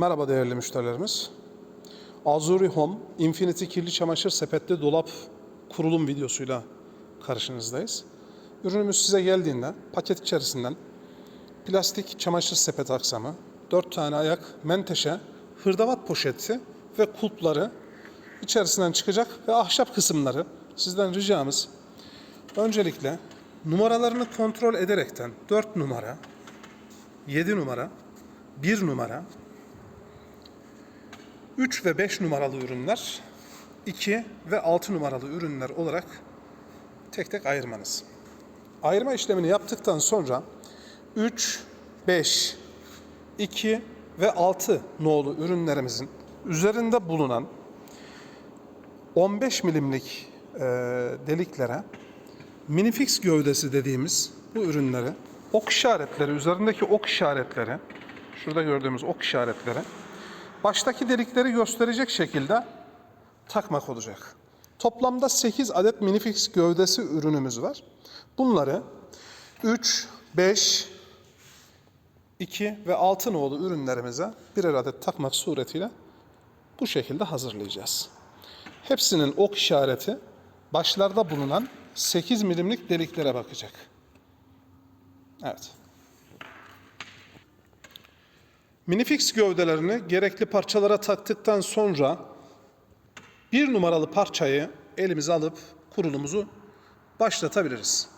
Merhaba değerli müşterilerimiz. Azuri Home Infinity kirli çamaşır sepetli dolap kurulum videosuyla karşınızdayız. Ürünümüz size geldiğinde paket içerisinden plastik çamaşır sepet aksamı, 4 tane ayak, menteşe, hırdavat poşeti ve kulpları içerisinden çıkacak ve ahşap kısımları sizden ricamız öncelikle numaralarını kontrol ederekten 4 numara, 7 numara, 1 numara, 3 ve 5 numaralı ürünler, 2 ve 6 numaralı ürünler olarak tek tek ayırmanız. Ayırma işlemini yaptıktan sonra 3, 5, 2 ve 6 nolu ürünlerimizin üzerinde bulunan 15 milimlik e, deliklere minifix gövdesi dediğimiz bu ürünleri ok işaretleri, üzerindeki ok işaretleri, şurada gördüğümüz ok işaretleri baştaki delikleri gösterecek şekilde takmak olacak. Toplamda 8 adet minifix gövdesi ürünümüz var. Bunları 3, 5, 2 ve 6 nolu ürünlerimize birer adet takmak suretiyle bu şekilde hazırlayacağız. Hepsinin ok işareti başlarda bulunan 8 milimlik deliklere bakacak. Evet. Minifix gövdelerini gerekli parçalara taktıktan sonra bir numaralı parçayı elimize alıp kurulumuzu başlatabiliriz.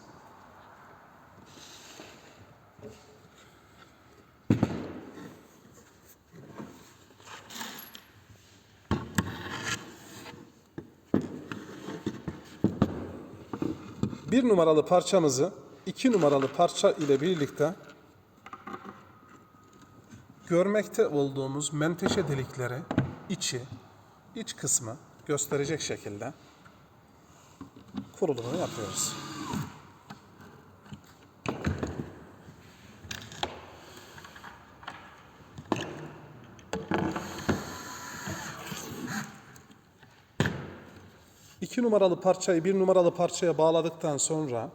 Bir numaralı parçamızı iki numaralı parça ile birlikte görmekte olduğumuz menteşe delikleri içi, iç kısmı gösterecek şekilde kurulumunu yapıyoruz. İki numaralı parçayı bir numaralı parçaya bağladıktan sonra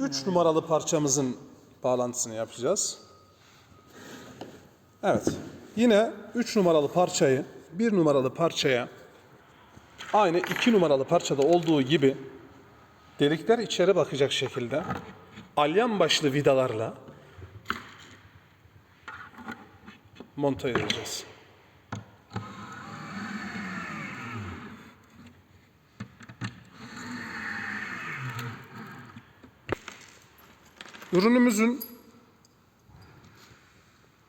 üç numaralı parçamızın bağlantısını yapacağız. Evet. Yine 3 numaralı parçayı 1 numaralı parçaya aynı 2 numaralı parçada olduğu gibi delikler içeri bakacak şekilde alyan başlı vidalarla monte edeceğiz. Ürünümüzün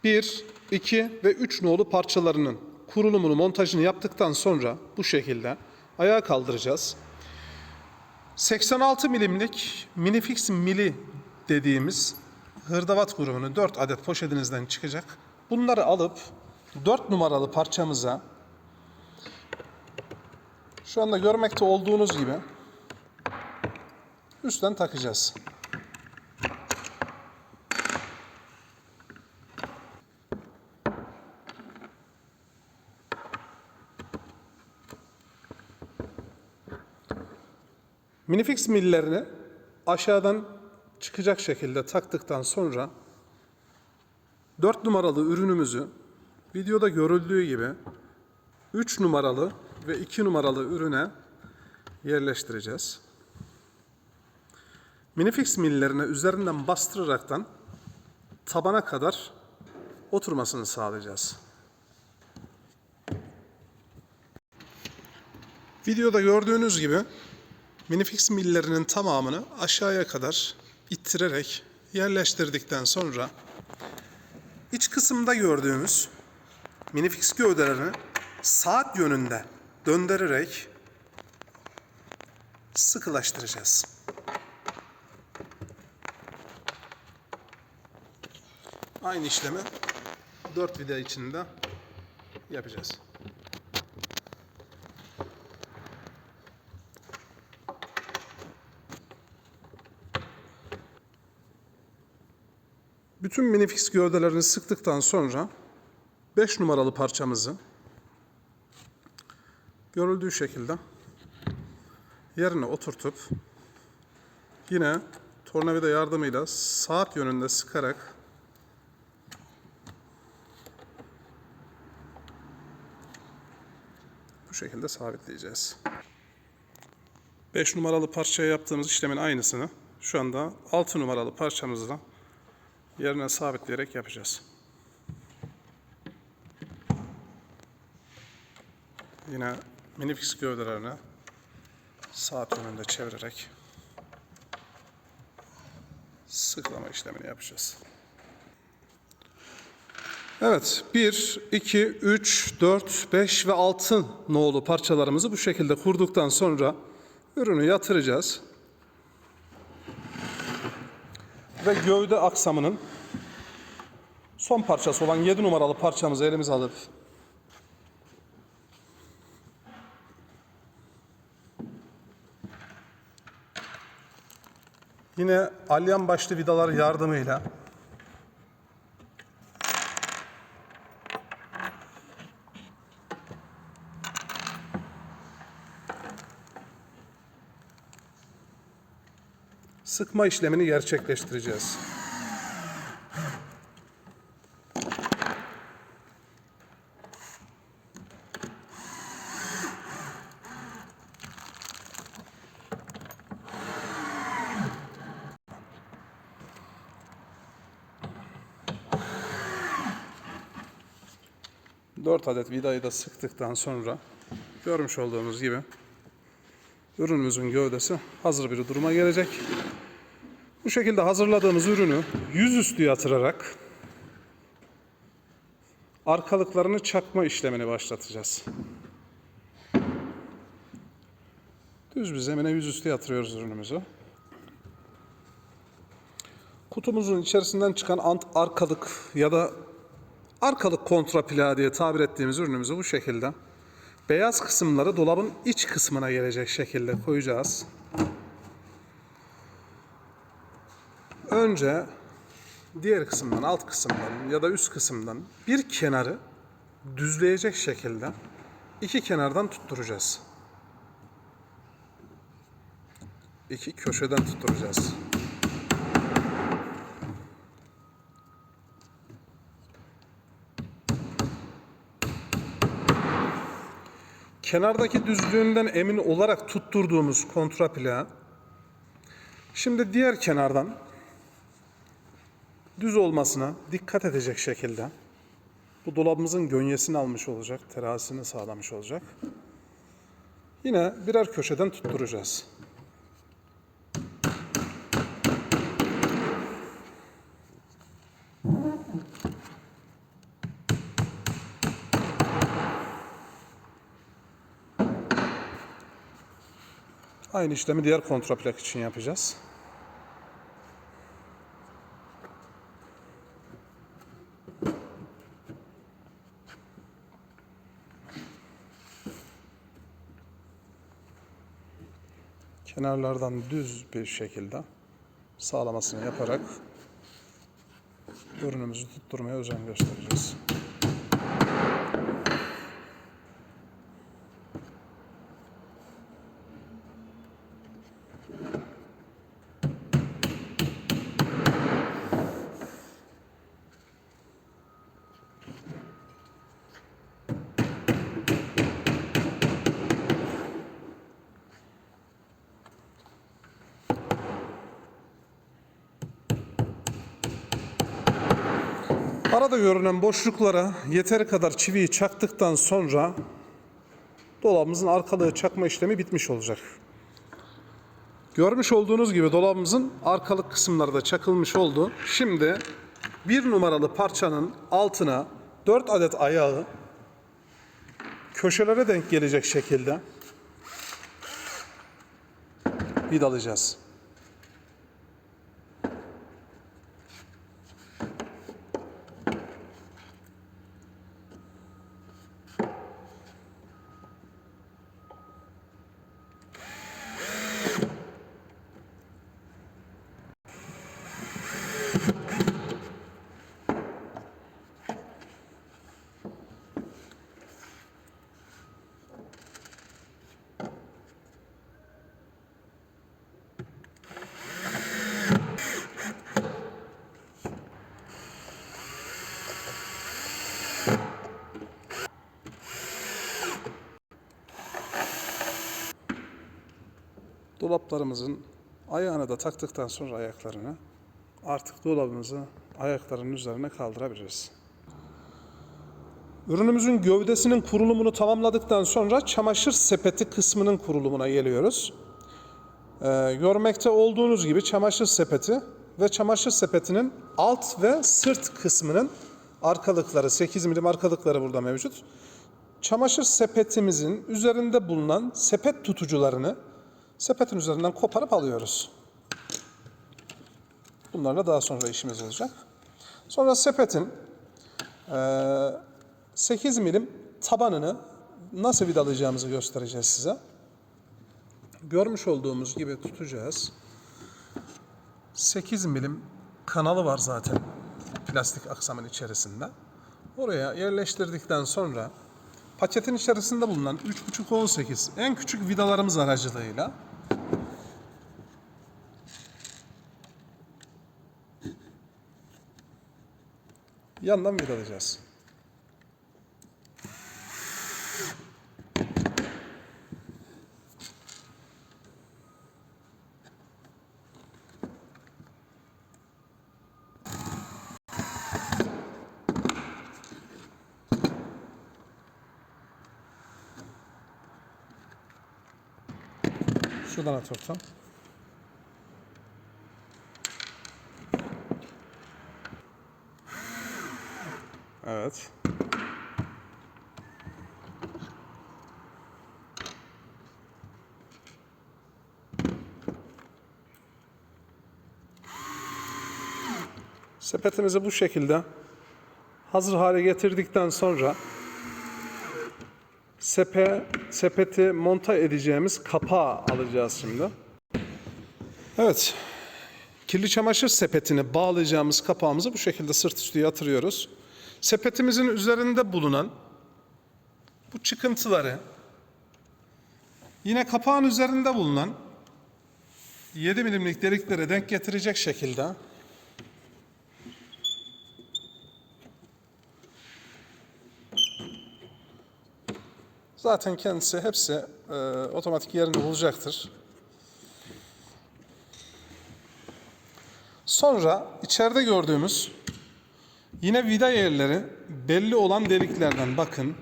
1, 2 ve 3 nolu parçalarının kurulumunu, montajını yaptıktan sonra bu şekilde ayağa kaldıracağız. 86 milimlik minifix mili dediğimiz hırdavat grubunu 4 adet poşetinizden çıkacak. Bunları alıp 4 numaralı parçamıza şu anda görmekte olduğunuz gibi üstten takacağız. Minifix millerini aşağıdan çıkacak şekilde taktıktan sonra 4 numaralı ürünümüzü videoda görüldüğü gibi 3 numaralı ve 2 numaralı ürüne yerleştireceğiz. Minifix millerine üzerinden bastıraraktan tabana kadar oturmasını sağlayacağız. Videoda gördüğünüz gibi minifix millerinin tamamını aşağıya kadar ittirerek yerleştirdikten sonra iç kısımda gördüğümüz minifix gövdelerini saat yönünde döndürerek sıkılaştıracağız. Aynı işlemi 4 vida içinde yapacağız. Bütün minifix gövdelerini sıktıktan sonra 5 numaralı parçamızı görüldüğü şekilde yerine oturtup yine tornavida yardımıyla saat yönünde sıkarak bu şekilde sabitleyeceğiz. 5 numaralı parçaya yaptığımız işlemin aynısını şu anda 6 numaralı parçamızla yerine sabitleyerek yapacağız. Yine minifix gövdelerini saat yönünde çevirerek sıklama işlemini yapacağız. Evet, 1, 2, 3, 4, 5 ve 6 nolu parçalarımızı bu şekilde kurduktan sonra ürünü yatıracağız. Ve gövde aksamının son parçası olan 7 numaralı parçamızı elimize alıp yine alyan başlı vidalar yardımıyla sıkma işlemini gerçekleştireceğiz. Dört adet vidayı da sıktıktan sonra görmüş olduğumuz gibi ürünümüzün gövdesi hazır bir duruma gelecek. Bu şekilde hazırladığımız ürünü yüzüstü yatırarak arkalıklarını çakma işlemini başlatacağız. Düz bir zemine yüzüstü yatırıyoruz ürünümüzü. Kutumuzun içerisinden çıkan ant arkalık ya da arkalık kontrapla diye tabir ettiğimiz ürünümüzü bu şekilde beyaz kısımları dolabın iç kısmına gelecek şekilde koyacağız. Önce diğer kısımdan, alt kısımdan ya da üst kısımdan bir kenarı düzleyecek şekilde iki kenardan tutturacağız. İki köşeden tutturacağız. Kenardaki düzlüğünden emin olarak tutturduğumuz kontraplağı şimdi diğer kenardan düz olmasına dikkat edecek şekilde bu dolabımızın gönyesini almış olacak, terazisini sağlamış olacak. Yine birer köşeden tutturacağız. Aynı işlemi diğer kontraplak için yapacağız. Kenarlardan düz bir şekilde sağlamasını yaparak ürünümüzü tutturmaya özen göstereceğiz. Arada görünen boşluklara yeteri kadar çiviyi çaktıktan sonra dolabımızın arkalığı çakma işlemi bitmiş olacak. Görmüş olduğunuz gibi dolabımızın arkalık kısımları da çakılmış oldu. Şimdi bir numaralı parçanın altına 4 adet ayağı köşelere denk gelecek şekilde vidalayacağız. Dolaplarımızın ayağını da taktıktan sonra ayaklarını artık dolabımızı ayaklarının üzerine kaldırabiliriz. Ürünümüzün gövdesinin kurulumunu tamamladıktan sonra çamaşır sepeti kısmının kurulumuna geliyoruz. Ee, görmekte olduğunuz gibi çamaşır sepeti ve çamaşır sepetinin alt ve sırt kısmının arkalıkları, 8 milim arkalıkları burada mevcut. Çamaşır sepetimizin üzerinde bulunan sepet tutucularını sepetin üzerinden koparıp alıyoruz. Bunlarla daha sonra işimiz olacak. Sonra sepetin eee 8 milim tabanını nasıl vidalayacağımızı göstereceğiz size. Görmüş olduğumuz gibi tutacağız. 8 milim kanalı var zaten plastik aksamın içerisinde. Oraya yerleştirdikten sonra paketin içerisinde bulunan 3.5-18 en küçük vidalarımız aracılığıyla yandan vidalayacağız. Şuradan at ortam. Evet. Sepetimizi bu şekilde hazır hale getirdikten sonra sepe, sepeti monta edeceğimiz kapağı alacağız şimdi. Evet. Kirli çamaşır sepetini bağlayacağımız kapağımızı bu şekilde sırt üstü yatırıyoruz. Sepetimizin üzerinde bulunan bu çıkıntıları yine kapağın üzerinde bulunan 7 milimlik deliklere denk getirecek şekilde Zaten kendisi hepsi e, otomatik yerini bulacaktır. Sonra içeride gördüğümüz yine vida yerleri belli olan deliklerden bakın.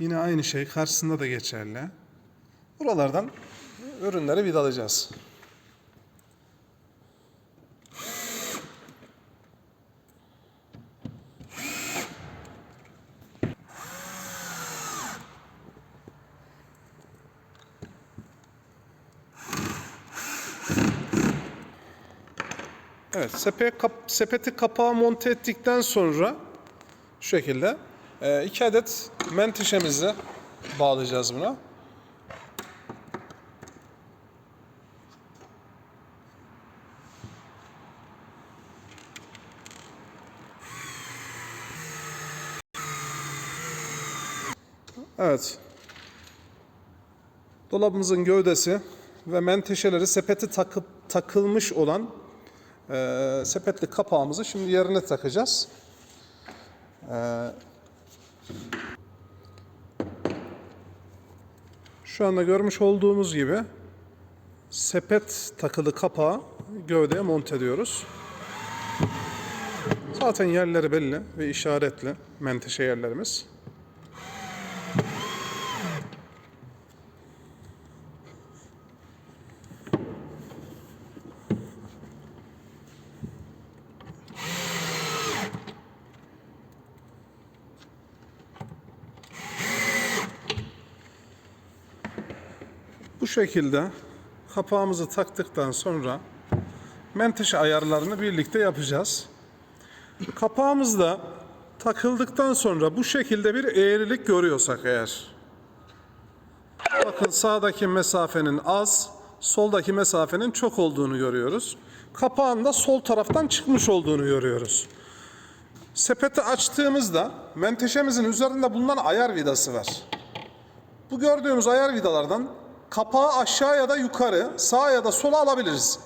Yine aynı şey karşısında da geçerli. Buralardan ürünleri vidalayacağız. Evet, sepe, kap, sepeti kapağı monte ettikten sonra şu şekilde e, iki adet menteşemizi bağlayacağız buna. Evet. Dolabımızın gövdesi ve menteşeleri sepeti takıp takılmış olan ee, sepetli kapağımızı şimdi yerine takacağız. Ee, şu anda görmüş olduğumuz gibi sepet takılı kapağı gövdeye monte ediyoruz. Zaten yerleri belli ve işaretli menteşe yerlerimiz. Şekilde kapağımızı taktıktan sonra menteşe ayarlarını birlikte yapacağız. Kapağımız da takıldıktan sonra bu şekilde bir eğrilik görüyorsak eğer. Bakın sağdaki mesafenin az, soldaki mesafenin çok olduğunu görüyoruz. Kapağın da sol taraftan çıkmış olduğunu görüyoruz. Sepeti açtığımızda menteşemizin üzerinde bulunan ayar vidası var. Bu gördüğümüz ayar vidalardan kapağı aşağı ya da yukarı, sağa ya da sola alabiliriz.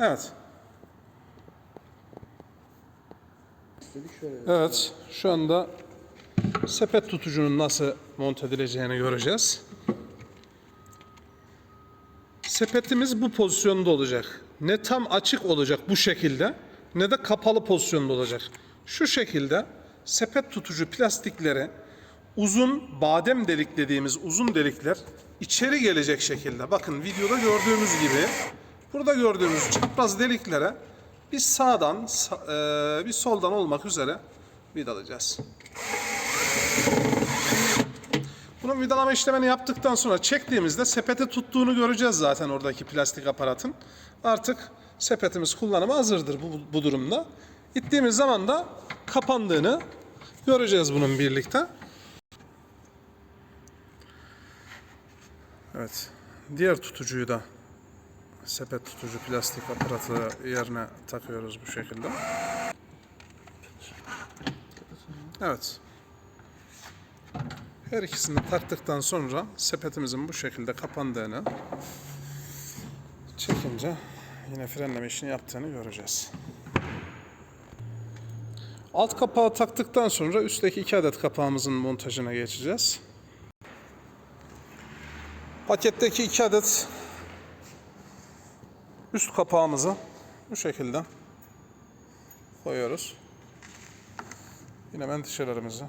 Evet. Evet, şu anda sepet tutucunun nasıl monte edileceğini göreceğiz. Sepetimiz bu pozisyonda olacak. Ne tam açık olacak bu şekilde ne de kapalı pozisyonda olacak. Şu şekilde sepet tutucu plastikleri uzun badem delik dediğimiz uzun delikler içeri gelecek şekilde. Bakın videoda gördüğümüz gibi burada gördüğümüz çapraz deliklere biz sağdan sa- eee, bir soldan olmak üzere vidalayacağız. Bunun vidalama işlemini yaptıktan sonra çektiğimizde sepete tuttuğunu göreceğiz zaten oradaki plastik aparatın. Artık sepetimiz kullanıma hazırdır bu, bu durumda. İttiğimiz zaman da kapandığını göreceğiz bunun birlikte. Evet. Diğer tutucuyu da sepet tutucu plastik aparatı yerine takıyoruz bu şekilde. Evet. Her ikisini taktıktan sonra sepetimizin bu şekilde kapandığını çekince yine frenleme işini yaptığını göreceğiz. Alt kapağı taktıktan sonra üstteki iki adet kapağımızın montajına geçeceğiz. Paketteki iki adet üst kapağımızı bu şekilde koyuyoruz. Yine menteşelerimizi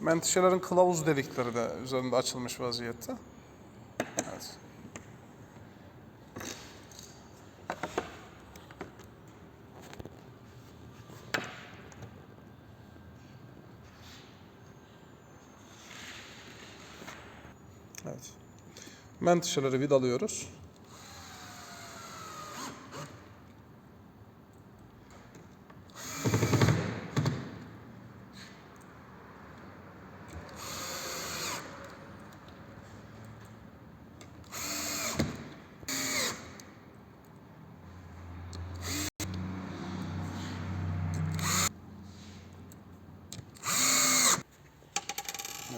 Menteşelerin kılavuz delikleri de üzerinde açılmış vaziyette. Evet. Evet. Menteşeleri vidalıyoruz.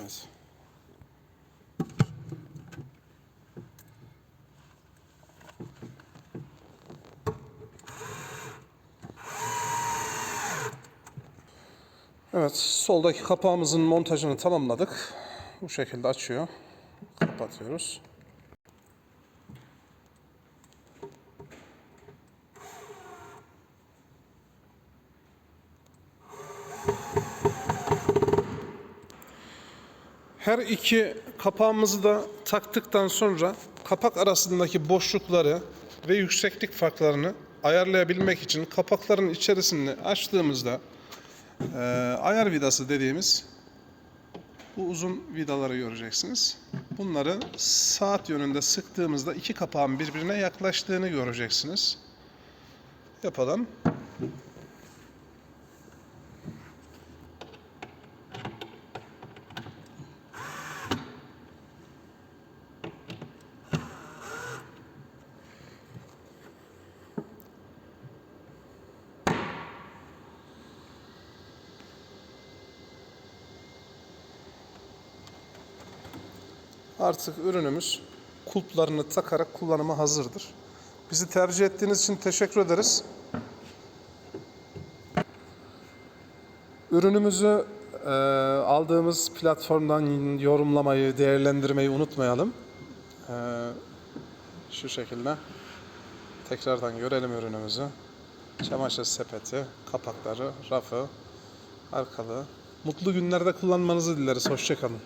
Evet. Evet, soldaki kapağımızın montajını tamamladık. Bu şekilde açıyor. Kapatıyoruz. Her iki kapağımızı da taktıktan sonra kapak arasındaki boşlukları ve yükseklik farklarını ayarlayabilmek için kapakların içerisini açtığımızda eee, ayar vidası dediğimiz bu uzun vidaları göreceksiniz. Bunları saat yönünde sıktığımızda iki kapağın birbirine yaklaştığını göreceksiniz. Yapalım. Artık ürünümüz kulplarını takarak kullanıma hazırdır. Bizi tercih ettiğiniz için teşekkür ederiz. Ürünümüzü e, aldığımız platformdan yorumlamayı, değerlendirmeyi unutmayalım. E, şu şekilde tekrardan görelim ürünümüzü. Çamaşır sepeti, kapakları, rafı, arkalı. Mutlu günlerde kullanmanızı dileriz. Hoşçakalın.